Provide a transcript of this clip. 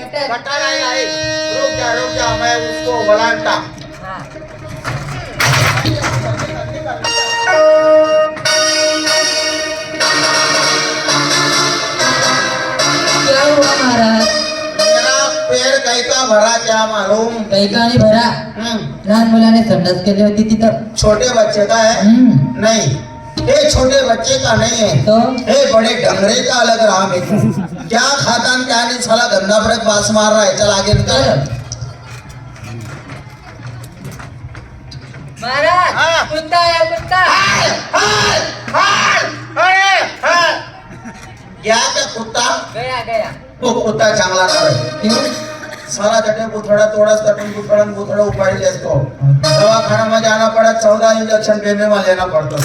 है नहीं रुक जा रुक जा मैं उसको बुलाता क्या हुआ महाराज? मेरा पेड़ कहीं का भरा क्या मालूम? काही काणी भरा? हम्म, लहान मुलाने संडास केली होती तिथं. छोटे बच्चे का है? हम्म, नहीं। ये छोटे बच्चे का नहीं? है तो? हे बड़े ढंगरे का अलग रहा मेरे क्या खाता क्या नहीं? साला गंदा ब्रेक पास मार रहा है। चल आगे निकल। महाराज हाँ। कुत्ता है कुत्ता। हाय. क्या क्या कुत्ता? गया गया। तो कुत्ता सारा जटे बुथड़ा तोड़ा स्टेपिंग बुथड़ा बुथड़ा उपाय ले सको दवा खाना पड़ा चौदह इंजेक्शन पे में मार लेना पड़ता